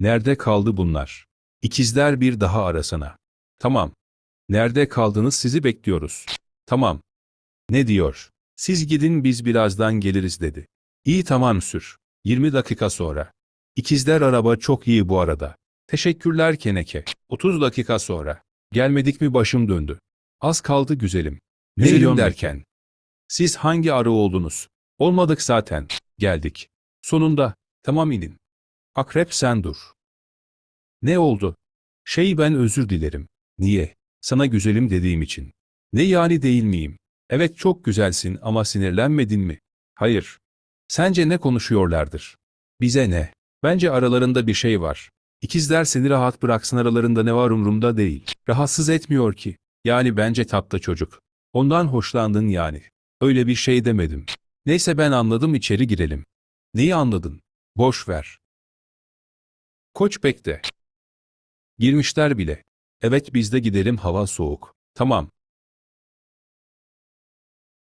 Nerede kaldı bunlar? İkizler bir daha arasana. Tamam. Nerede kaldınız sizi bekliyoruz. Tamam. Ne diyor? Siz gidin biz birazdan geliriz dedi. İyi tamam sür. 20 dakika sonra. İkizler araba çok iyi bu arada. Teşekkürler Keneke. 30 dakika sonra. Gelmedik mi başım döndü. Az kaldı güzelim. Ne Güzelim derken? Siz hangi arı oldunuz? Olmadık zaten. Geldik. Sonunda. Tamam inin. Akrep sen dur. Ne oldu? Şey ben özür dilerim. Niye? Sana güzelim dediğim için. Ne yani değil miyim? Evet çok güzelsin ama sinirlenmedin mi? Hayır. Sence ne konuşuyorlardır? Bize ne? Bence aralarında bir şey var. İkizler seni rahat bıraksın aralarında ne var umurumda değil. Rahatsız etmiyor ki. Yani bence tatlı çocuk. Ondan hoşlandın yani. Öyle bir şey demedim. Neyse ben anladım içeri girelim. Neyi anladın? Boş ver. Koç bekle. Girmişler bile. Evet biz de gidelim hava soğuk. Tamam.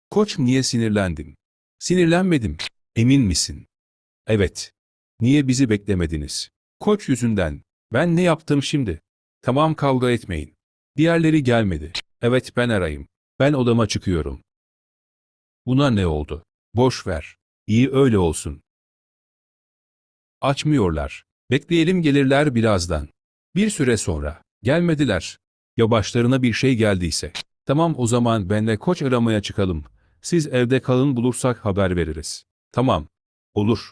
Koç niye sinirlendin? Sinirlenmedim. Emin misin? Evet. Niye bizi beklemediniz? Koç yüzünden. Ben ne yaptım şimdi? Tamam kavga etmeyin. Diğerleri gelmedi. Evet ben arayayım. Ben odama çıkıyorum. Buna ne oldu? Boş ver. İyi öyle olsun. Açmıyorlar. Bekleyelim gelirler birazdan. Bir süre sonra. Gelmediler. Ya başlarına bir şey geldiyse. Tamam o zaman benle koç aramaya çıkalım. Siz evde kalın bulursak haber veririz. Tamam. Olur.